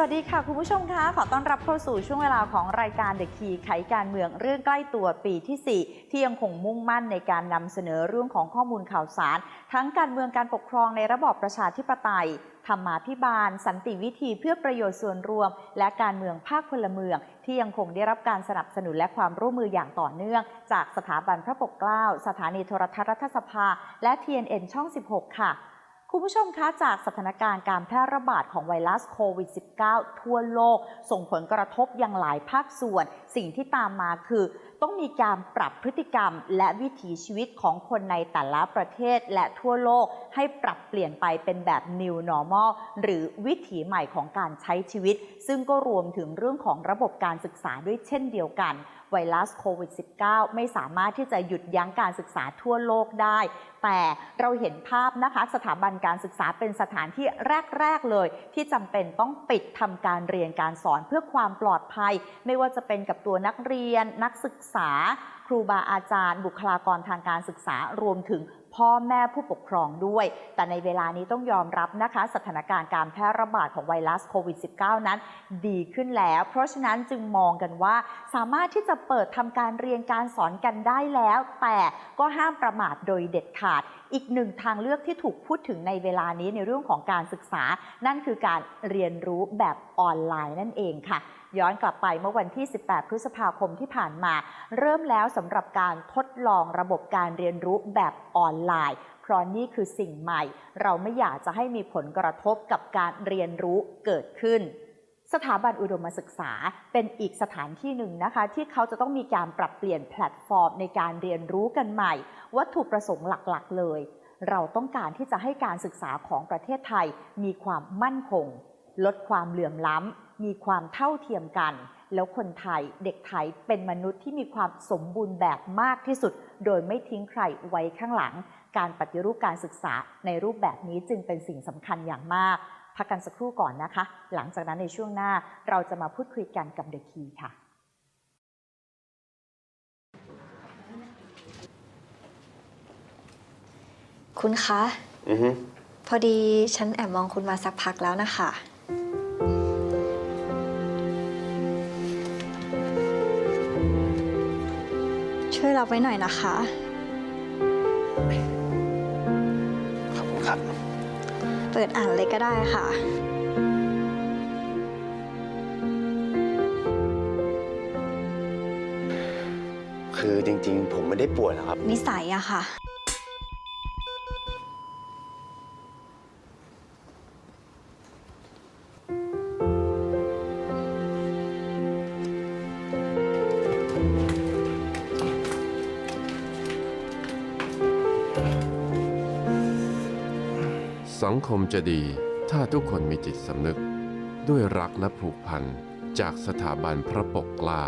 สวัสดีค่ะ คุณผู้ชมคะ ขอต้อนรับเข้าสู่ช่วงเวลาของรายการ The Key ไขการเมืองเรื่องใกล้ตัวปีที่ 4 ที่ยังคงมุ่งมั่นในการนำเสนอเรื่องของข้อมูลข่าวสาร ทั้งการเมืองการปกครองในระบอบประชาธิปไตยธรรมาภิบาล สันติวิธีเพื่อประโยชน์ส่วนรวม และการเมืองภาคพลเมือง ที่ยังคงได้รับการสนับสนุนและความร่วมมืออย่างต่อเนื่อง จากสถาบันพระปกเกล้า สถานีโทรทัศน์รัฐสภา และ TNN ช่อง 16 ค่ะ คุณผู้ชมคะจากสถานการณ์การแพร่ระบาดของไวรัสโควิด -19 ทั่วโลก ส่งผลกระทบอยังหลายภาคส่วน สิ่งที่ตามมาคือ ต้องมีการปรับพฤติกรรม และวิถีชีวิตของคนในแต่ละประเทศและทั่วโลก ให้ปรับเปลี่ยนไปเป็นแบบ New Normal หรือวิถีใหม่ของการใช้ชีวิต ซึ่งก็รวมถึงเรื่องของระบบการศึกษาด้วยเช่นเดียวกัน ไวรัสโควิด -19 ไม่สามารถที่จะหยุดยั้งการศึกษาทั่วโลกได้ แต่เราเห็นภาพนะคะสถาบันการศึกษาเป็นสถานที่แรก ๆ เลย ที่จำเป็นต้องปิดทำการเรียนการสอนเพื่อความปลอดภัย ไม่ว่าจะเป็นกับตัวนักเรียน นักศึกษา ครูบาอาจารย์ บุคลากรทางการศึกษารวมถึง พ่อแม่ผู้ปกครองด้วย แต่ในเวลานี้ต้องยอมรับนะคะ สถานการณ์การแพร่ระบาดของไวรัสโควิด -19 นั้น ดีขึ้นแล้ว เพราะฉะนั้นจึงมองกันว่า สามารถที่จะเปิดทำการเรียนการสอนกันได้แล้ว แต่ก็ห้ามประมาทโดยเด็ดขาด อีกหนึ่งทางเลือกที่ถูกพูดถึงในเวลานี้ในเรื่องของการศึกษา นั่นคือการเรียนรู้แบบออนไลน์นั่นเองค่ะ ย้อนกลับไปเมื่อวันที่ 18 พฤษภาคมที่ผ่านมา เริ่มแล้วสำหรับการทดลองระบบการเรียนรู้แบบออนไลน์เพราะนี่คือสิ่งใหม่ เราไม่อยากจะให้มีผลกระทบกับการเรียนรู้เกิดขึ้น สถาบันอุดมศึกษาเป็นอีกสถานที่หนึ่งนะคะ ที่เขาจะต้องมีการปรับเปลี่ยนแพลตฟอร์มในการเรียนรู้กันใหม่ วัตถุประสงค์หลักๆ เลย เราต้องการที่จะให้การศึกษาของประเทศไทยมีความมั่นคง ลดความเหลื่อมล้ำ มีความเท่าเทียมกัน แล้วคนไทยเด็กไทยเป็นมนุษย์ที่มีความสมบูรณ์แบบมากที่สุด โดยไม่ทิ้งใครไว้ข้างหลัง การปฏิรูปการศึกษาในรูปแบบนี้จึงเป็นสิ่งสำคัญอย่างมาก พักกันสักครู่ก่อนนะคะ หลังจากนั้นในช่วงหน้าเราจะมาพูดคุยกันกับเดอะคีค่ะคุณคะ อือฮึพอดีฉันแอบมองคุณมาสักพักแล้วนะคะ ช่วยรับไว้หน่อยนะคะ ขอบคุณครับ เปิดอ่านเลยก็ได้ค่ะ คือจริงๆ ผมไม่ได้ป่วยหรอกครับ นิสัยอะค่ะ สังคมจะดีถ้าทุกคนมีจิตสำนึก ด้วยรักและผูกพันจากสถาบันพระปกเกล้า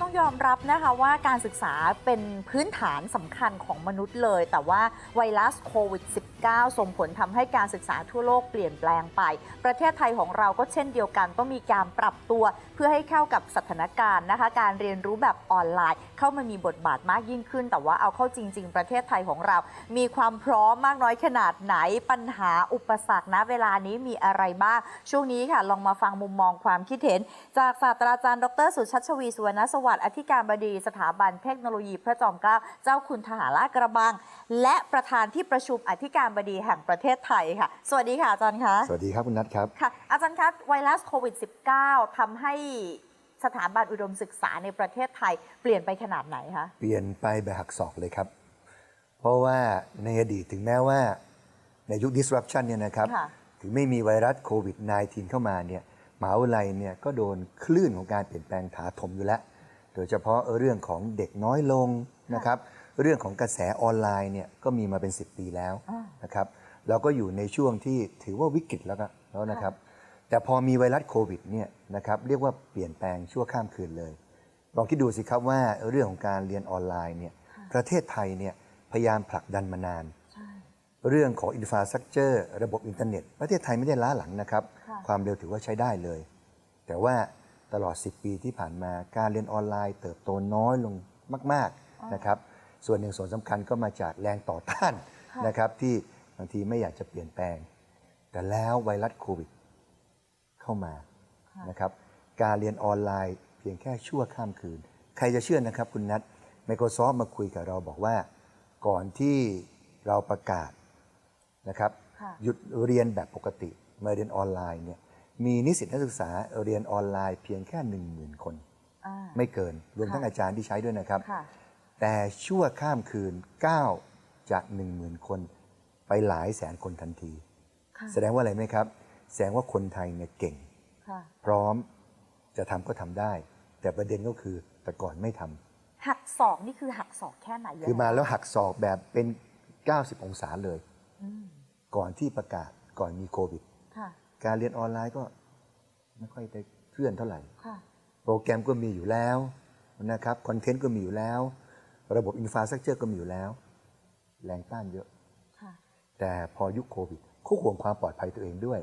ต้องยอมรับนะคะว่าการศึกษาเป็นพื้นฐานสำคัญของมนุษย์เลย แต่ว่าไวรัสโควิด -19 ส่งผลทำให้การศึกษาทั่วโลกเปลี่ยนแปลงไป ประเทศไทยของเราก็เช่นเดียวกัน ต้องมีการปรับตัวเพื่อให้เข้ากับสถานการณ์นะคะ การเรียนรู้แบบออนไลน์ เข้ามามีบทบาทมากยิ่งขึ้น แต่ว่าเอาเข้าจริง ๆ ประเทศไทยของเรา มีความพร้อมมากน้อยขนาดไหนปัญหาอุปสรรคณเวลานี้มีอะไรบ้างช่วงนี้ค่ะลองมาฟังมุมมองความคิดเห็น จากศาสตราจารย์ ดรสุชัชวีสุวรรณสวัสดิ์อธิการบดีสถาบันเทคโนโลยีพระจอมเกล้าเจ้าคุณทหารลาดกระบัง และประธานที่ประชุมอธิการบดีแห่งประเทศไทยค่ะ สวัสดีค่ะอาจารย์คะสวัสดีครับคุณนัทครับค่ะอาจารย์คะไวรัสโควิด -19 ทำให้สถาบันอุดมศึกษาในประเทศไทย เปลี่ยนไปขนาดไหนคะเปลี่ยนไปแบบหักศอกเลยครับ เพราะว่าในอดีตถึงแม้ว่าในยุค disruption เนี่ยนะครับค่ะถึงไม่มีไวรัสโควิด -19 เข้ามาเนี่ยมหาวิทยาลัยเนี่ยก็โดนคลื่นของการเปลี่ยนแปลงถาถมอยู่แล้ว โดยเฉพาะเรื่องของเด็กน้อยลงนะครับเรื่องของกระแสออนไลน์เนี่ยก็มีมาเป็น 10 ปีแล้วอ่านะครับเราก็อยู่ในช่วงที่ถือว่าวิกฤตแล้วก็แล้วนะครับ แต่พอมีไวรัสโควิดเนี่ยนะครับเรียกว่าเปลี่ยนแปลงชั่วข้ามคืนเลยลองคิดดูสิครับว่าเรื่องของการเรียนออนไลน์เนี่ยค่ะประเทศไทยเนี่ยพยายามผลักดันมานานใช่เรื่องของอินฟราสตรักเจอร์ระบบอินเทอร์เน็ต ประเทศไทยไม่ได้ล้าหลังนะครับค่ะความเร็วถือว่าใช้ได้เลย แต่ว่า ตลอด 10 ปีที่ผ่านมาการเรียนออนไลน์ เติบโตน้อยลงมากๆนะครับส่วนหนึ่งส่วนสำคัญก็มาจากแรงต่อต้านค่ะนะครับที่บางทีไม่อยากจะเปลี่ยนแปลง แต่แล้วไวรัสโควิดเข้ามาค่ะนะครับการเรียนออนไลน์เพียงแค่ชั่วข้ามคืน ใครจะเชื่อนะครับคุณนัท Microsoft มาคุยกับเราบอกว่า ก่อนที่เราประกาศนะครับค่ะหยุดเรียนแบบปกติมาเรียนออนไลน์เนี่ย มีนิสิตนักศึกษาเรียนออนไลน์เพียงแค่ 1 0,000 คนอ่าไม่เกินรวมค่ะทั้งอาจารย์ที่ใช้ด้วยนะครับค่ะแต่ชั่วข้ามคืนก้าวจาก 10,000 คนไปหลายแสนคนทันทีค่ะแสดงว่าอะไรไหมครับ แสดงว่าคนไทยเนี่ยเก่งค่ะพร้อมจะทำก็ทำได้ แต่ประเด็นก็คือแต่ก่อนไม่ทำหักศอกนี่คือหักศอกแค่ไหนยังไงคือมาแล้วหักศอกแบบเป็น 90 องศาเลยอืมก่อนที่ประกาศก่อนมีโควิดค่ะ การเรียนออนไลน์ก็ไม่ค่อยได้เคลื่อนเท่าไหร่ค่ะโปรแกรมก็มีอยู่แล้วนะครับคอนเทนต์ก็มีอยู่แล้ว ระบบอินฟราสตรักเจอร์ก็มีอยู่แล้ว แรงต้านเยอะค่ะแต่พอยุคโควิดเขาห่วงความปลอดภัยตัวเองด้วย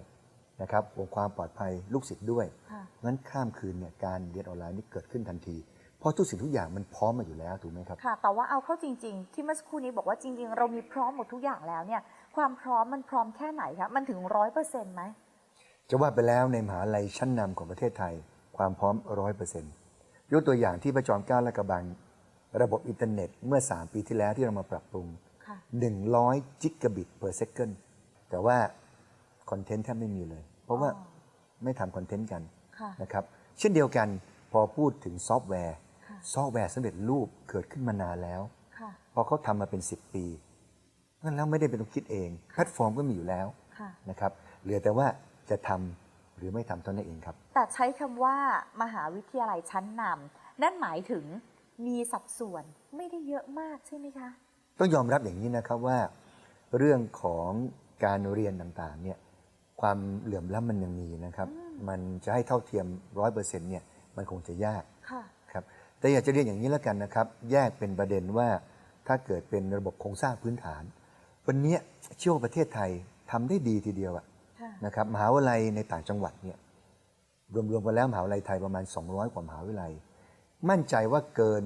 นะครับห่วงความปลอดภัยลูกศิษย์ด้วยค่ะงั้นข้ามคืนเนี่ยการเรียนออนไลน์นี่เกิดขึ้นทันที เพราะทุกสิ่งทุกอย่างมันพร้อมมาอยู่แล้วถูกไหมครับค่ะแต่ว่าเอาเข้าจริง ๆ ที่เมื่อสักครู่นี้บอกว่าจริง ๆ เรามีพร้อมหมดทุกอย่างแล้วเนี่ยความพร้อมมันพร้อมแค่ไหนคะมันถึงร้อยเปอร์เซ็นต์ไหม จะว่าไปแล้วในมหาลัยชั้นนำของประเทศไทย ความพร้อมร้อยเปอร์เซ็นต์ยกตัวอย่างที่ประจอมเกล้าและกระบัง ระบบอินเทอร์เน็ตเมื่อ 3 ปีที่แล้วที่เรามาปรับปรุงค่ะ100 จิกะบิต per second แต่ว่าคอนเทนต์แทบไม่มีเลย เพราะว่าอ๋อไม่ทำคอนเทนต์กันค่ะนะครับ เช่นเดียวกันพอพูดถึงซอฟต์แวร์ค่ะซอฟต์แวร์สำเร็จรูปเกิดขึ้นมานานแล้วค่ะพอเขาทำมาเป็น 10 ปีนั่นแล้วไม่ได้เป็นต้องคิดเอง แพลตฟอร์มก็มีอยู่แล้วค่ะนะครับเหลือแต่ว่า จะทำหรือไม่ทำเท่านั้นเองครับ แต่ใช้คำว่ามหาวิทยาลัยชั้นนำนั่นหมายถึงมีสัดส่วนไม่ได้เยอะมากใช่ไหมคะ ต้องยอมรับอย่างนี้นะครับว่า เรื่องของการเรียนต่างๆเนี่ยความเหลื่อมล้ำมันยังมีนะครับ มันจะให้เท่าเทียมร้อยเปอร์เซ็นต์เนี่ยมันคงจะยากค่ะครับแต่อยากจะเรียนอย่างนี้แล้วกันนะครับ แยกเป็นประเด็นว่าถ้าเกิดเป็นระบบโครงสร้างพื้นฐาน วันนี้เชื่อว่าประเทศไทยทำได้ดีทีเดียวอะค่ะ นะครับมหาวิทยาลัยในต่างจังหวัดเนี่ยรวมๆกันแล้วมหาวิทยาลัยไทยประมาณ 200 กว่ามหาวิทยาลัย มั่นใจว่าเกิน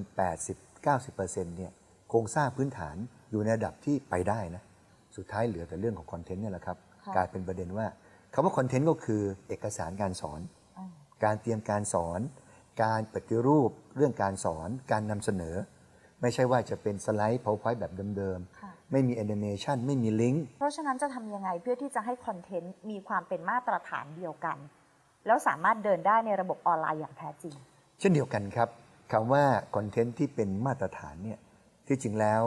80-90%เนี่ยโครงสร้างพื้นฐานอยู่ในระดับที่ไปได้นะสุดท้ายเหลือแต่เรื่องของคอนเทนต์เนี่ยแหละครับค่ะกลายเป็นประเด็นว่าคำว่าคอนเทนต์ก็คือเอกสารการสอนอืมการเตรียมการสอน การปฏิรูปเรื่องการสอน การนำเสนอ ไม่ใช่ว่าจะเป็นสไลด์ powerpoint แบบเดิมค่ะๆ ไม่มีแอนิเมชันไม่มีลิงก์เพราะฉะนั้นจะทำยังไงเพื่อที่จะให้คอนเทนต์มีความเป็นมาตรฐานเดียวกัน แล้วสามารถเดินได้ในระบบออนไลน์อย่างแท้จริง เช่นเดียวกันครับคำว่าคอนเทนต์ที่เป็นมาตรฐานเนี่ยที่จริงแล้ว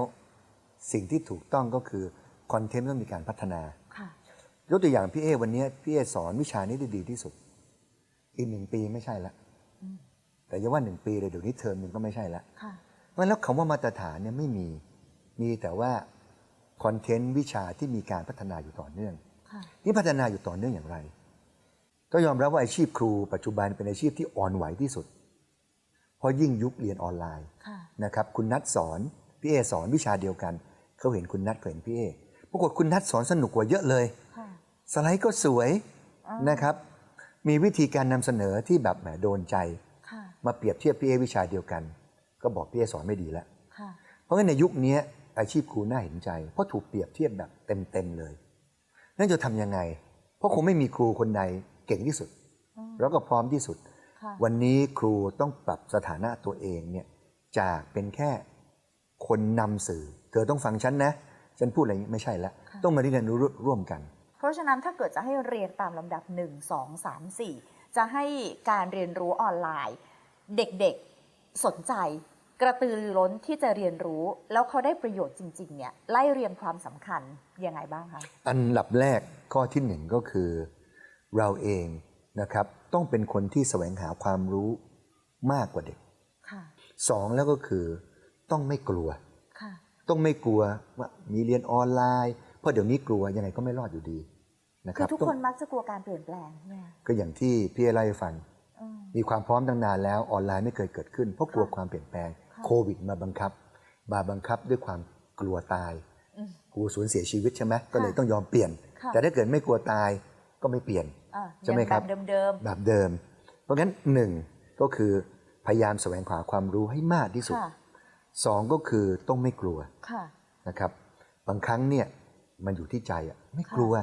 สิ่งที่ถูกต้องก็คือคอนเทนต์ต้องมีการพัฒนาค่ะยกตัวอย่างพี่เอวันนี้พี่เอสอนวิชานี้ได้ดีที่สุด อีกหนึ่งปีไม่ใช่ละอืมแต่อย่าว่าหนึ่งปีเลยเดี๋ยวนี้เทอมหนึ่งก็ไม่ใช่ละค่ะเพราะฉะนั้นแล้วคำว่ามาตรฐานเนี่ยไม่มี มีแต่ว่า คอนเทนต์วิชาที่มีการพัฒนาอยู่ต่อเนื่องค่ะนี่พัฒนาอยู่ต่อเนื่องอย่างไร ก็ยอมรับว่าอาชีพครูปัจจุบันเป็นอาชีพที่อ่อนไหวที่สุด เพราะยิ่งยุคเรียนออนไลน์ค่ะนะครับคุณนัทสอนพี่เอสอนวิชาเดียวกันเขาเห็นคุณนัทเขาเห็นพี่เอปรากฏคุณนัทสอนสนุกกว่าเยอะเลยค่ะสไลด์ก็สวยอ่านนะครับมีวิธีการนำเสนอที่แบบแหมโดนใจค่ะมาเปรียบเทียบพี่เอวิชาเดียวกัน ก็บอกพี่เอสอนไม่ดีแล้วค่ะเพราะงั้นในยุคนี้ อาชีพครูน่าเห็นใจ เพราะถูกเปรียบเทียบแบบเต็มๆเลย นั่นจะทำยังไง เพราะคงไม่มีครูคนใดเก่งที่สุดอืมแล้วก็พร้อมที่สุดค่ะวันนี้ครูต้องปรับสถานะตัวเองเนี่ยจากเป็นแค่คนนำสื่อ เธอต้องฟังฉันนะ ฉันพูดอะไรอย่างนี้ไม่ใช่แล้วค่ะต้องมาเรียนรู้ร่วมกัน เพราะฉะนั้นถ้าเกิดจะให้เรียนตามลำดับ 1 2 3 4 จะให้การเรียนรู้ออนไลน์ เด็กๆสนใจ กระตือรือร้นที่จะเรียนรู้ แล้วเขาได้ประโยชน์จริงๆเนี่ยไล่เรียงความสำคัญยังไงบ้างคะอันดับแรกข้อที่หนึ่งก็คือ เราเองนะครับต้องเป็นคนที่แสวงหาความรู้มากกว่าเด็กค่ะสองแล้วก็คือต้องไม่กลัวค่ะต้องไม่กลัวว่ามีเรียนออนไลน์ เพราะเดี๋ยวนี้กลัวยังไงก็ไม่รอดอยู่ดีนะคคืรัอบทุกต้คองนมักจะกลัวการเปลี่ยนแปลงเนี่ยก็อย่างที่พี่เอเล่าให้ฟังอืมมีความพร้อมตั้งนานแล้วออนไลน์ไม่เคยเกิดขึ้น เพราะกลัวค่ะความเปลี่ยนแปลงค่ะ โควิดมาบังคับ มาบังคับด้วยความกลัวตายอืมกลัวสูญเสียชีวิตใช่ไหมก็เลยต้องยอมเปลี่ยนค่ะแต่ถ้าเกิดไม่กลัวตายก็ไม่เปลี่ยนอะใช่ไหมยังครับแบบเดิมแบบเดิม เพราะงั้นหนึ่งก็คือพยายามแสวงหาความรู้ให้มากที่ๆสุดค่ะสองก็คือต้องไม่กลัวค่ะนะครับ บางครั้งเนี่ยมันอยู่ที่ใจอะไม่กลัว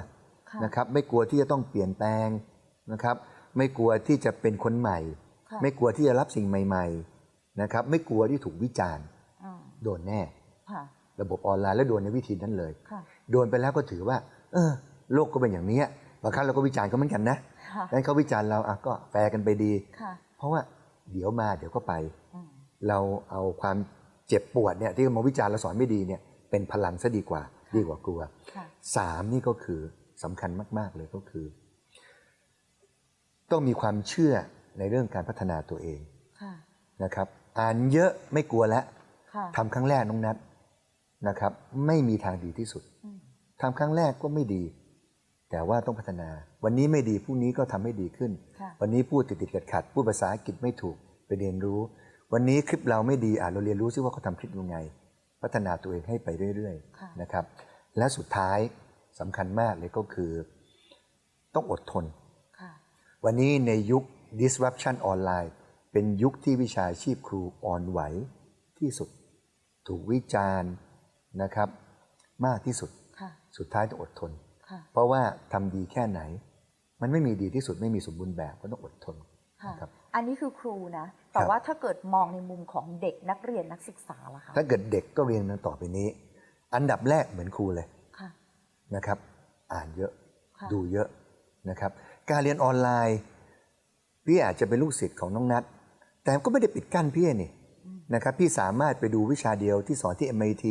ค่ะนะครับ ไม่กลัวที่จะต้องเปลี่ยนแปลงนะครับ ไม่กลัวที่จะเป็นคนใหม่ค่ะไม่กลัวที่จะรับสิ่งใหม่ ๆ นะครับไม่กลัวที่ถูกวิจารณ์อ่าโดนแน่ค่ะระบบออนไลน์แล้วโดนในวิธีนั้นเลยค่ะโดนไปแล้วก็ถือว่า เออ โลกก็เป็นอย่างนี้บางครั้งเราก็วิจารณ์เขาเหมือนกันนะค่ะงั้นเขาวิจารณ์เราอะก็แฟร์กันไปดีค่ะเพราะว่าเดี๋ยวมาเดี๋ยวก็ไปอืมเราเอาความเจ็บปวดเนี่ยที่มาวิจารณ์เราสอนไม่ดีเนี่ยเป็นพลังซะดีกว่า ดีกว่ากลัวค่ะสามนี่ก็คือสำคัญมาก ๆเลยก็คือ ต้องมีความเชื่อในเรื่องการพัฒนาตัวเองค่ะนะครับ อ่านเยอะไม่กลัวแล้วค่ะทำครั้งแรกน้องนัดนะครับ ไม่มีทางดีที่สุดอืมทำครั้งแรกก็ไม่ดี แต่ว่าต้องพัฒนา วันนี้ไม่ดีพรุ่งนี้ก็ทำให้ดีขึ้นค่ะวันนี้พูดติดติดขัดขัดๆพูดภาษาอังกฤษไม่ถูกไปเรียนรู้ วันนี้คลิปเราไม่ดีอะเราเรียนรู้ซิว่าเขาทำคลิปยังไง พัฒนาตัวเองให้ไปเรื่อยค่ะๆนะครับ และสุดท้ายสำคัญมากเลยก็คือ ต้องอดทนค่ะวันนี้ในยุค disruption ออนไลน์ เป็นยุคที่วิชาชีพครูอ่อนไหวที่สุด ถูกวิจารณ์นะครับ มากที่สุดค่ะสุดท้ายต้องอดทนค่ะเพราะว่าทำดีแค่ไหน มันไม่มีดีที่สุดไม่มีสมบูรณ์แบบก็ต้องอดทนค่ะนะครับอันนี้คือครูนะ แต่ครับว่าถ้าเกิดมองในมุมของเด็กนักเรียนนักศึกษาล่ะคะถ้าเกิดเด็กก็เรียนดังต่อไปนี้ อันดับแรกเหมือนครูเลยค่ะนะครับ อ่านเยอะค่ะดูเยอะนะครับ การเรียนออนไลน์พี่อาจจะเป็นลูกศิษย์ของน้องนัท แต่ก็ไม่ได้ปิดกั้นพี่นี่นะครับพี่สามารถไปดูวิชาเดียวที่สอนที่ MIT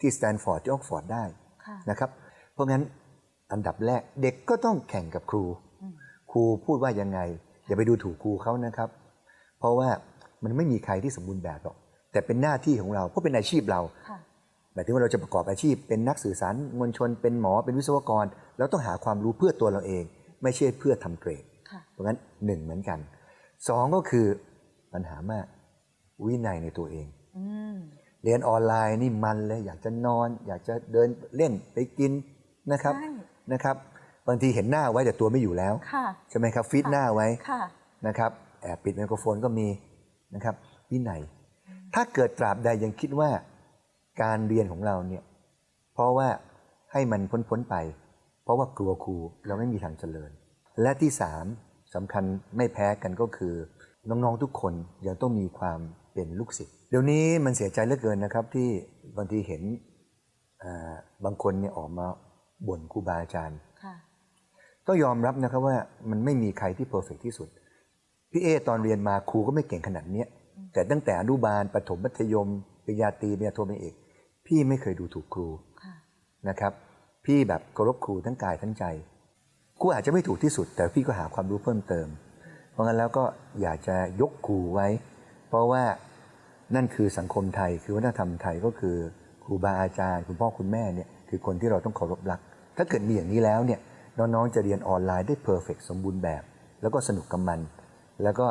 ที่สแตนฟอร์ดที่ออกฟอร์ดได้ค่ะนะครับเพราะงั้นอันดับแรกเด็กก็ต้องแข่งกับครูอืมครูพูดว่ายังไง อย่าไปดูถูกครูเขานะครับ เพราะว่ามันไม่มีใครที่สมบูรณ์แบบหรอก แต่เป็นหน้าที่ของเราเพราะเป็นอาชีพเราค่ะหมายถึงว่าเราจะประกอบอาชีพ เป็นนักสื่อสารมวลชนเป็นหมอเป็นวิศวกรเราต้องหาความรู้เพื่อตัวเราเอง ไม่ใช่เพื่อทำเกรดค่ะเพราะงั้นหนึ่งเหมือนกันสองก็คือ ปัญหามาก วินัยในตัวเองอืมเรียนออนไลน์นี่มันเลย อยากจะนอน อยากจะเดินเล่นไปกินนะครับใช่นะครับ บางทีเห็นหน้าไว้แต่ตัวไม่อยู่แล้วค่ะใช่ไหมครับฟีดหน้าไว้ค่ะนะครับแอบปิดไมโครโฟนก็มีนะครับ วินัย ถ้าเกิดตราบใดยังคิดว่าการเรียนของเราเนี่ย เพราะว่าให้มันพ้นๆไป เพราะว่ากลัวครูเราไม่มีทางเจริญ และที่สามสำคัญไม่แพ้กันก็คือ น้องๆทุกคนยังต้องมีความเป็นลูกศิษย์เดี๋ยวนี้มันเสียใจเหลือเกินนะครับ ที่บางทีเห็นอ่าบางคนเนี่ยออกมาบ่นครูบาอาจารย์ค่ะต้องยอมรับนะครับว่ามันไม่มีใครที่เพอร์เฟกที่สุด พี่เอตอนเรียนมาครูก็ไม่เก่งขนาดเนี้ยแต่ตั้งแต่อนุบาลประถมมัธยมปริญญาตรีปริญญาโทปริญญาเอก พี่ไม่เคยดูถูกครูค่ะนะครับ พี่แบบเคารพครูทั้งกายทั้งใจครูอาจจะไม่ถูกที่สุด แต่พี่ก็หาความรู้เพิ่มเติมเพ ราะงั้นแล้วก็อยากจะยกครูไว้ เพราะว่านั่นคือสังคมไทยคือวัฒนธรรมไทยก็คือครูบาอาจารย์ คุณพ่อคุณแม่เนี่ยคือคนที่เราต้องเคารพรัก ถ้าเกิดมีอย่างนี้แล้วเนี่ยน้องๆจะเรียนออนไลน์ได้เพอร์เฟกสมบูรณ์แบบ แล้วก็สนุกกับมัน แล้วก็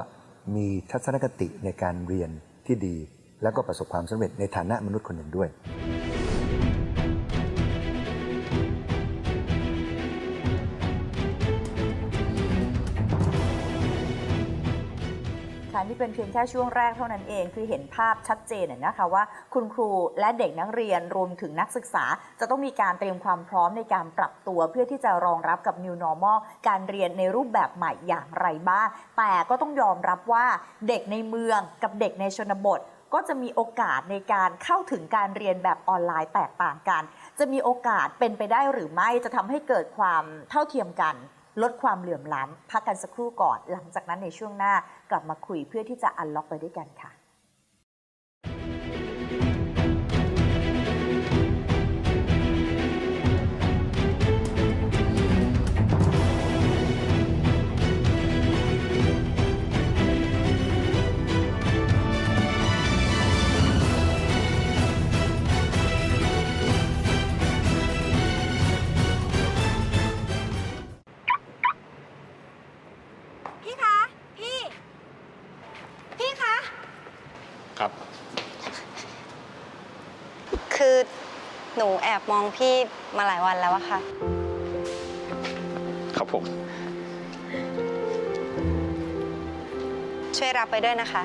มีทัศนคติในการเรียนที่ดี แล้วก็ประสบความสำเร็จในฐานะมนุษย์คนหนึ่งด้วย ค่ะนี่เป็นเพียงแค่ช่วงแรกเท่านั้นเอง คือเห็นภาพชัดเจนนะนะคะว่า คุณครูและเด็กนักเรียนรวมถึงนักศึกษา จะต้องมีการเตรียมความพร้อมในการปรับตัว เพื่อที่จะรองรับกับ New Normal การเรียนในรูปแบบใหม่อย่างไรบ้าง แต่ก็ต้องยอมรับว่าเด็กในเมืองกับเด็กในชนบทก็จะมีโอกาสในการเข้าถึงการเรียนแบบออนไลน์แตกต่างกัน จะมีโอกาสเป็นไปได้หรือไม่จะทำให้เกิดความเท่าเทียมกัน ลดความเหลื่อมล้ำพักกันสักครู่ก่อน หลังจากนั้นในช่วงหน้ากลับมาคุยเพื่อที่จะอันล็อกไปด้วยกันค่ะ หนูแอบมองพี่มาหลายวันแล้วอะค่ะ ครับผม ช่วยรับไปด้วยนะคะ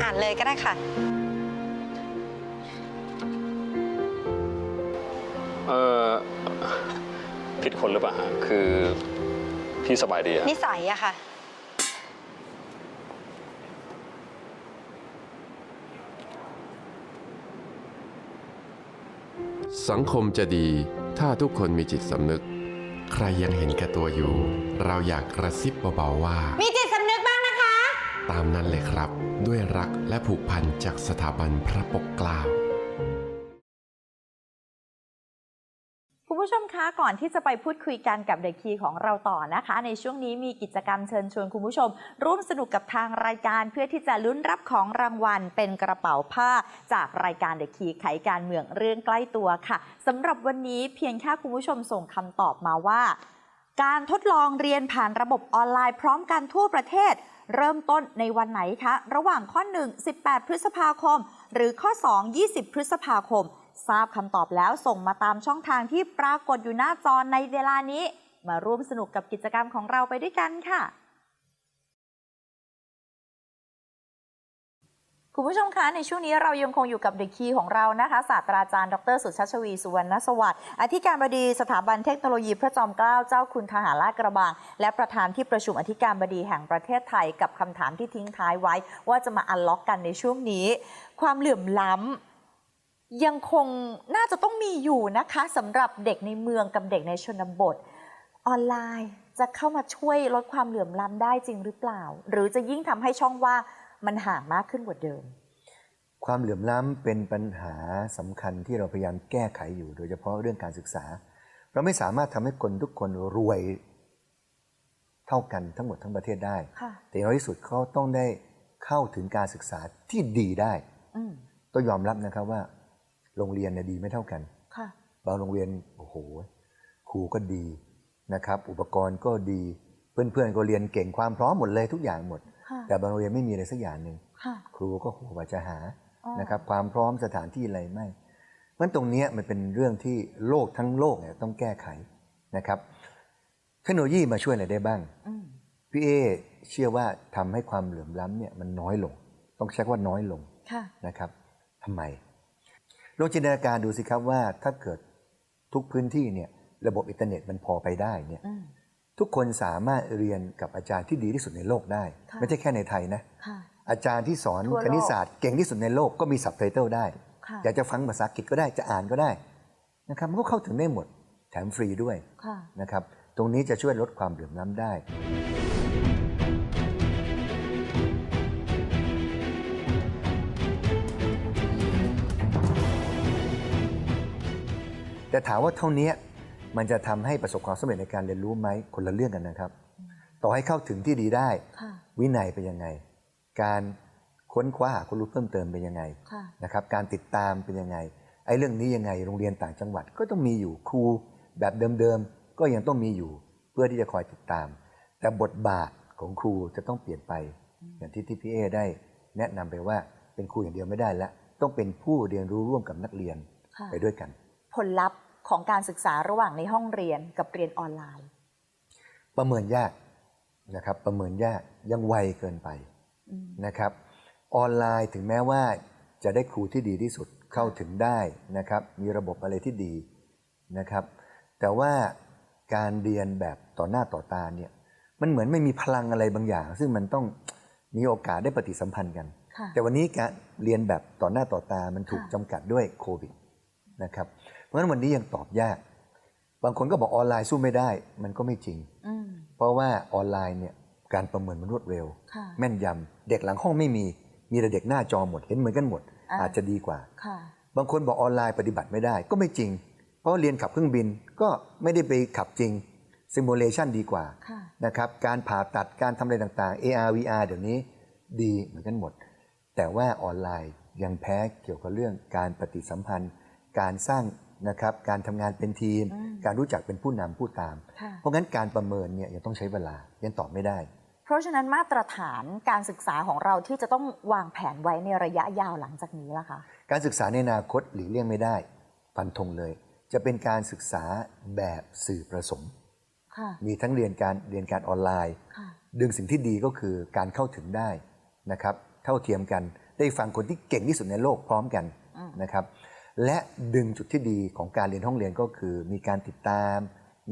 อ่านเลยก็ได้ค่ะ เออผิดคนหรือเปล่าฮะคือพี่สบายดีอะนิสัยอะค่ะ สังคมจะดีถ้าทุกคนมีจิตสำนึก ใครยังเห็นแก่ตัวอยู่ เราอยากกระซิบเบาๆว่า มีจิตสำนึกบ้างนะคะ ตามนั้นเลยครับ ด้วยรักและผูกพันจากสถาบันพระปกเกล้า ผู้ชมคะก่อนที่จะไปพูดคุยกันกับเด็กคีของเราต่อนะคะ ในช่วงนี้มีกิจกรรมเชิญชวนคุณผู้ชม ร่วมสนุกกับทางรายการเพื่อที่จะลุ้นรับของรางวัล เป็นกระเป๋าผ้าจากรายการเด็กคีไขการเมืองเรื่องใกล้ตัวค่ะสำหรับวันนี้เพียงแค่คุณผู้ชมส่งคำตอบมาว่า การทดลองเรียนผ่านระบบออนไลน์พร้อมกันทั่วประเทศเริ่มต้นในวันไหนคะ ระหว่างข้อ 1 18 พฤษภาคม หรือข้อ 2 20 พฤษภาคม ทราบคำตอบแล้วส่งมาตามช่องทางที่ปรากฏอยู่หน้าจอในเวลานี้ มาร่วมสนุกกับกิจกรรมของเราไปด้วยกันค่ะ คุณผู้ชมคะในช่วงนี้เรายังคงอยู่กับเด็กคีของเรานะคะศาสตราจารย์ ดรสุชาชวีสุวรรณสวัสดิ์อธิการบดีสถาบันเทคโนโลยีพระจอมเกล้าเจ้าคุณทหารลาดกระบัง และประธานที่ประชุมอธิการบดีแห่งประเทศไทยกับคำถามที่ทิ้งท้ายไว้ ว่าจะมาอันล็อกกันในช่วงนี้ ความเหลื่อมล้ำ ยังคงน่าจะต้องมีอยู่นะคะสำหรับเด็กในเมืองกับเด็กในชนบท ออนไลน์จะเข้ามาช่วยลดความเหลื่อมล้ำได้จริงหรือเปล่า หรือจะยิ่งทำให้ช่องว่างมันห่างมากขึ้นกว่าเดิม ความเหลื่อมล้ำเป็นปัญหาสำคัญที่เราพยายามแก้ไขอยู่ โดยเฉพาะเรื่องการศึกษา เราไม่สามารถทำให้คนทุกคนรวยเท่ากันทั้งหมดทั้งประเทศได้ค่ะแต่อย่างน้อยที่สุดเขาต้องได้เข้าถึงการศึกษาที่ดีได้อืมต้องยอมรับนะครับว่า โรงเรียนเนี่ยดีไม่เท่ากันค่ะบางโรงเรียนโอ้โหครูก็ดีนะครับ อุปกรณ์ก็ดีเพื่อนๆก็เรียนเก่งความพร้อมหมดเลยทุกอย่างหมดค่ะแต่บางโรงเรียนไม่มีอะไรสักอย่างหนึ่งค่ะครูก็โหกว่าจะหาอ๋อนะครับความพร้อมสถานที่อะไรไม่เพราะฉะนั้นตรงเนี้ยมันเป็นเรื่องที่โลกทั้งโลกเนี่ยต้องแก้ไขนะครับ เทคโนโลยีมาช่วยอะไรได้บ้างอืมพี่เอเชื่อว่าทำให้ความเหลื่อมล้ำเนี่ยมันน้อยลง ต้องใช้คำว่าน้อยลงค่ะนะครับทำไม ลองจินตนาการดูสิครับว่าถ้าเกิดทุกพื้นที่เนี่ยระบบอินเทอร์เน็ตมันพอไปได้เนี่ยอืมทุกคนสามารถเรียนกับอาจารย์ที่ดีที่สุดในโลกได้ค่ะไม่ใช่แค่ในไทยนะค่ะอาจารย์ที่สอนทั่วโลกคณิตศาสตร์เก่งที่สุดในโลกก็มีสับไตเติลได้ค่ะอยากจะฟังภาษาอังกฤษก็ได้จะอ่านก็ได้นะครับมันก็เข้าถึงได้หมดแถมฟรีด้วยค่ะนะครับตรงนี้จะช่วยลดความเหลื่อมล้ำได้ แต่ถามว่าเท่านี้มันจะทำให้ประสบความสำเร็จในการเรียนรู้ไหมคนละเรื่องกันนะครับ ต่อให้เข้าถึงที่ดีได้ค่ะวินัยเป็นยังไง การค้นคว้าหาความรู้เพิ่มเติมเป็นยังไงค่ะนะครับ การติดตามเป็นยังไงไอ้เรื่องนี้ยังไงโรงเรียนต่างจังหวัดก็ต้องมีอยู่ครูแบบเดิมๆก็ยังต้องมีอยู่เพื่อที่จะคอยติดตาม แต่บทบาทของครูจะต้องเปลี่ยนไป อย่างที่ที่พี่เอได้แนะนำไปว่าเป็นครูอย่างเดียวไม่ได้แล้วต้องเป็นผู้เรียนรู้ร่วมกับนักเรียนค่ะไปด้วยกัน ผลลัพธ์ ของการศึกษาระหว่างในห้องเรียนกับเรียนออนไลน์ ประเมินยากนะครับประเมินยากยังไวเกินไปอืมนะครับ ออนไลน์ถึงแม้ว่าจะได้ครูที่ดีที่สุดเข้าถึงได้นะครับ มีระบบอะไรที่ดีนะครับ แต่ว่าการเรียนแบบต่อหน้าต่อตาเนี่ยมันเหมือนไม่มีพลังอะไรบางอย่าง ซึ่งมันต้องมีโอกาสได้ปฏิสัมพันธ์กันค่ะแต่วันนี้การเรียนแบบต่อหน้าต่อตามันถูกค่ะจำกัดด้วยโควิดนะครับเพ ราะฉะนั้นวันนี้ยังตอบยาก บางคนก็บอกออนไลน์สู้ไม่ได้ มันก็ไม่จริงอืมเพราะว่าออนไลน์เนี่ยการประเมินมันรวดเร็วค่ะแม่นยำเด็กหลังห้องไม่มี มีแต่เด็กหน้าจอหมด เห็นเหมือนกันหมดอ่าอาจจะดีกว่าค่ะบางคนบอกออนไลน์ปฏิบัติไม่ได้ก็ไม่จริง เพราะเรียนขับเครื่องบินก็ไม่ได้ไปขับจริงซิมูเลชันดีกว่าค่ะนะครับ การผ่าตัดการทำอะไรต่างๆ AR VR เดี๋ยวนี้ดีเหมือนกันหมด แต่ว่าออนไลน์ยังแพ้เกี่ยวกับเรื่องการปฏิสัมพันธ์ การสร้าง นะครับการทำงานเป็นทีมอืมการรู้จักเป็นผู้นำผู้ตามค่ะเพราะงั้นการประเมินเนี่ยยังต้องใช้เวลายังตอบไม่ได้ เพราะฉะนั้นมาตรฐานการศึกษาของเราที่จะต้องวางแผนไว้ในระยะยาวหลังจากนี้ล่ะคะการศึกษาในอนาคตหลีกเลี่ยงไม่ได้ฟันธงเลย จะเป็นการศึกษาแบบสื่อประสมค่ะมีทั้งเรียนการเรียนการออนไลน์ค่ะดึงสิ่งที่ดีก็คือการเข้าถึงได้นะครับ เท่าเทียมกันได้ฟังคนที่เก่งที่สุดในโลกพร้อมกันอืมนะครับ และดึงจุดที่ดีของการเรียนห้องเรียนก็คือ มีการติดตาม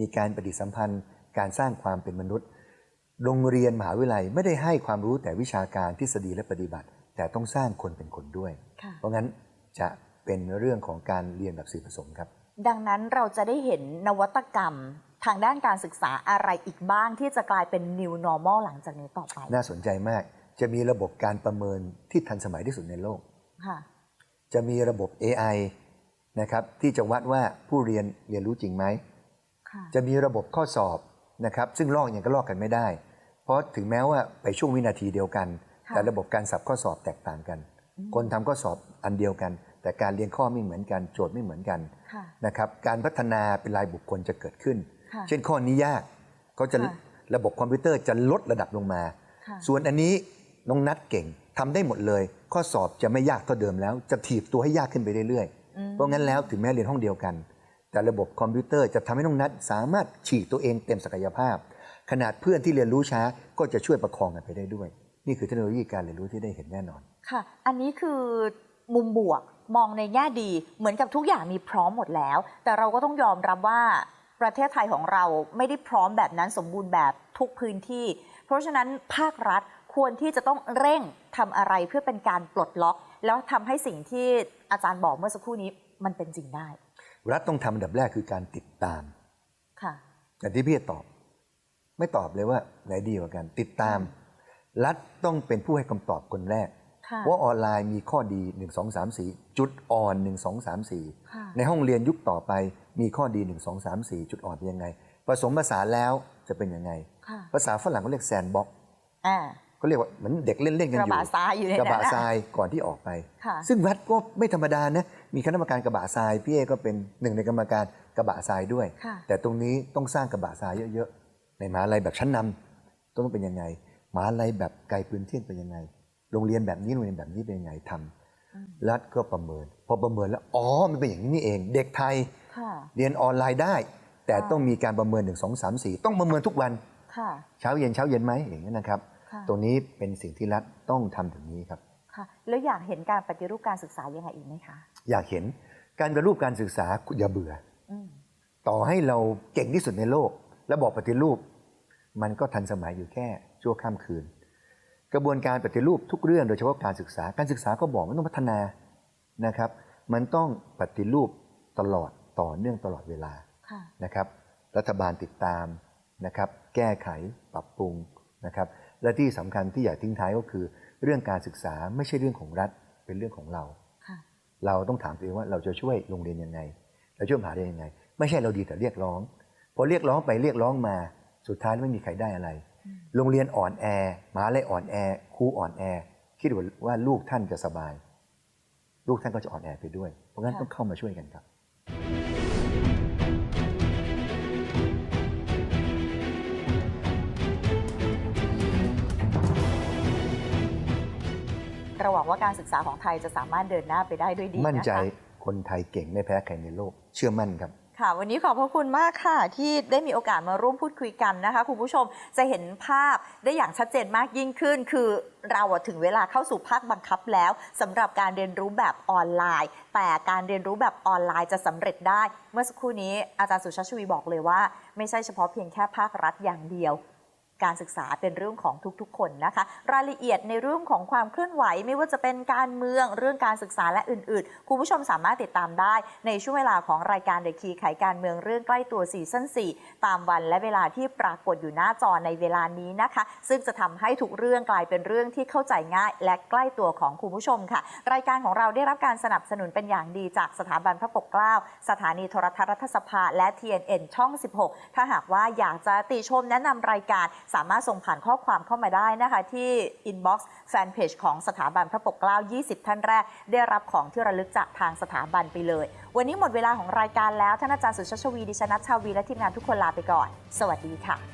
มีการปฏิสัมพันธ์ การสร้างความเป็นมนุษย์ โรงเรียนมหาวิทยาลัยไม่ได้ให้ความรู้แต่วิชาการทฤษฎีและปฏิบัติ แต่ต้องสร้างคนเป็นคนด้วยค่ะเพราะงั้นจะเป็นเรื่องของการเรียนแบบสื่อผสมครับ ดังนั้นเราจะได้เห็นนวัตกรรมทางด้านการศึกษาอะไรอีกบ้างที่จะกลายเป็น new normal หลังจากนี้ต่อไป น่าสนใจมาก จะมีระบบการประเมินที่ทันสมัยที่สุดในโลกค่ะ จะมีระบบ AI นะครับที่จะวัดว่าผู้เรียนเรียนรู้จริงไหมค่ะจะมีระบบข้อสอบนะครับซึ่งลอกยังก็ลอกกันไม่ได้ เพราะถึงแม้ว่าไปช่วงวินาทีเดียวกันค่ะแต่ระบบการสับข้อสอบแตกต่างกัน คนทำข้อสอบอันเดียวกัน แต่การเรียนข้อไม่เหมือนกัน โจทย์ไม่เหมือนกันค่ะนะครับการพัฒนาเป็นรายบุคคลจะเกิดขึ้นค่ะเช่นข้อนี้ยากก็จะค่ะระบบคอมพิวเตอร์จะลดระดับลงมาค่ะส่วนอันนี้น้องนัดเก่ง ทำได้หมดเลย ข้อสอบจะไม่ยากเท่าเดิมแล้ว จะถีบตัวให้ยากขึ้นไปเรื่อยอืมๆเพราะงั้นแล้วถึงแม้เรียนห้องเดียวกัน แต่ระบบคอมพิวเตอร์จะทำให้น้องนัดสามารถฉีกตัวเองเต็มศักยภาพ ขนาดเพื่อนที่เรียนรู้ช้าก็จะช่วยประคองกันไปได้ด้วย นี่คือเทคโนโลยีการเรียนรู้ที่ได้เห็นแน่นอนค่ะ อันนี้คือมุมบวกมองในแง่ดีเหมือนกับทุกอย่างมีพร้อมหมดแล้ว แต่เราก็ต้องยอมรับว่าประเทศไทยของเราไม่ได้พร้อมแบบนั้นสมบูรณ์แบบทุกพื้นที่ เพราะฉะนั้นภาครัฐ ควรที่จะต้องเร่งทำอะไรเพื่อเป็นการปลดล็อก แล้วทำให้สิ่งที่อาจารย์บอกเมื่อสักครู่นี้มันเป็นจริงได้ รัฐต้องทำอันดับแรกคือการติดตามค่ะอย่างที่พี่ตอบ ไม่ตอบเลยว่าไหนดีกว่ากันติดตาม รัฐต้องเป็นผู้ให้คำตอบคนแรกค่ะว่าออนไลน์มีข้อดี 1 2 3 4 จุดอ่อน 1 2 3ค่ะ4ในห้องเรียนยุคต่อไปมีข้อดี 1 2 3 4 จุดอ่อนเป็นยังไงผสมผสานแล้วจะเป็นยังไงค่ะภาษาฝรั่งเขาเรียกแซนบ็อกอ่าเขาเรียกว่าเหมือนเด็กเล่นๆกันกอระยู่บะทรายอยู่ในกระนั้บะนทราน่ะยก่อนที่ออกไปค่ะซึ่งรัฐก็ไม่ธรรมดานะมีคณะกรรมการกระบะทรายพี่เอก็เป็นหนึ่งในกรรมการกระบะทรายด้วยค่ะแต่ตรงนี้ต้องสร้างกระบะทรายเยอะๆในมหาลัยแบบชั้นนำต้องเป็นยังไงมหาลัยแบบไกลพื้นที่เป็นยังไง โรงเรียนแบบนี้โรงเรียนแบบนี้เป็นยังไงทำรัฐก็ประเมิน พอประเมินแล้วอ๋อมันเป็นอย่างนี้นี่เอง เด็กไทยค่ะเรียนออนไลน์ได้ แต่ค่ะต้องมีการประเมิน1 2 3 4ต้องประเมินทุกวันค่ะเช้าเย็นเช้าเย็นไหมอย่างนี้ยนะครับค่ะ ตรงนี้เป็นสิ่งที่รัฐต้องทำถึงนี้ครับค่ะแล้วอยากเห็นการปฏิรูปการศึกษายังไงอีกไหมคะ อยากเห็นการปฏิรูปการศึกษาอย่าเบื่ออืมต่อให้เราเก่งที่สุดในโลกระบอบปฏิรูป มันก็ทันสมัยอยู่แค่ชั่วข้ามคืน กระบวนการปฏิรูปทุกเรื่องโดยเฉพาะการศึกษาการศึกษาก็บอกมันต้องพัฒนานะครับ มันต้องปฏิรูปตลอดต่อเนื่องตลอดเวลาค่ะนะครับ รัฐบาลติดตามนะครับ แก้ไขปรับปรุงนะครับ และที่สำคัญที่อยากทิ้งท้ายก็คือ เรื่องการศึกษาไม่ใช่เรื่องของรัฐเป็นเรื่องของเราค่ะเราต้องถามตัวเองว่าเราจะช่วยโรงเรียนยังไง เราช่วยมหาวิทยาลัยยังไง ไม่ใช่เราดีแต่เรียกร้อง พอเรียกร้องไปเรียกร้องมา สุดท้ายไม่มีใครได้อะไร โรงเรียนอ่อนแอมหาวิทยาลัยอ่อนแอครูอ่อนแอ คิดว่าว่าลูกท่านจะสบาย ลูกท่านก็จะอ่อนแอไปด้วย เพราะงั้นค่ะต้องเข้ามาช่วยกันครับ เราหวังว่าการศึกษาของไทยจะสามารถเดินหน้าไปได้ด้วยดีมั่นใจนะคะคนไทยเก่งไม่แพ้ใครในโลก เชื่อมั่นครับ ค่ะ วันนี้ขอบพระคุณมากค่ะ ที่ได้มีโอกาสมาร่วมพูดคุยกันนะคะ คุณผู้ชมจะเห็นภาพได้อย่างชัดเจนมากยิ่งขึ้น คือเราอะถึงเวลาเข้าสู่ภาคบังคับแล้วสำหรับการเรียนรู้แบบออนไลน์ แต่การเรียนรู้แบบออนไลน์จะสำเร็จได้ เมื่อสักครู่นี้อาจารย์สุชาติชวีบอกเลยว่า ไม่ใช่เฉพาะเพียงแค่ภาครัฐอย่างเดียว การศึกษาเป็นเรื่องของทุกๆ คนนะคะ รายละเอียดในเรื่องของความเคลื่อนไหวไม่ว่าจะเป็นการเมืองเรื่องการศึกษาและอื่นๆ คุณผู้ชมสามารถติดตามได้ ในช่วงเวลาของรายการเดคีไขการเมืองเรื่องใกล้ตัวซีซั่น4ตามวันและเวลาที่ปรากฏอยู่หน้าจอในเวลานี้นะคะ ซึ่งจะทำให้ทุกเรื่องกลายเป็นเรื่องที่เข้าใจง่าย และใกล้ตัวของคุณผู้ชมค่ะ รายการของเราได้รับการสนับสนุนเป็นอย่างดีจากสถาบันพระปกเกล้าสถานีโทรทัศน์รัฐสภาและ TNN ช่อง 16 ถ้าหากว่าอยากจะติชมแนะนำรายการสามารถส่งผ่านข้อความเข้ามาได้นะคะ ที่อินบ็อกซ์แฟนเพจของสถาบันพระปกเกล้า 20 ท่านแรก ได้รับของที่ระลึกจากทางสถาบันไปเลย วันนี้หมดเวลาของรายการแล้วท่านอาจารย์สุชาติชวีดิฉันนัทชาวีและทีมงานทุกคนลาไปก่อน สวัสดีค่ะ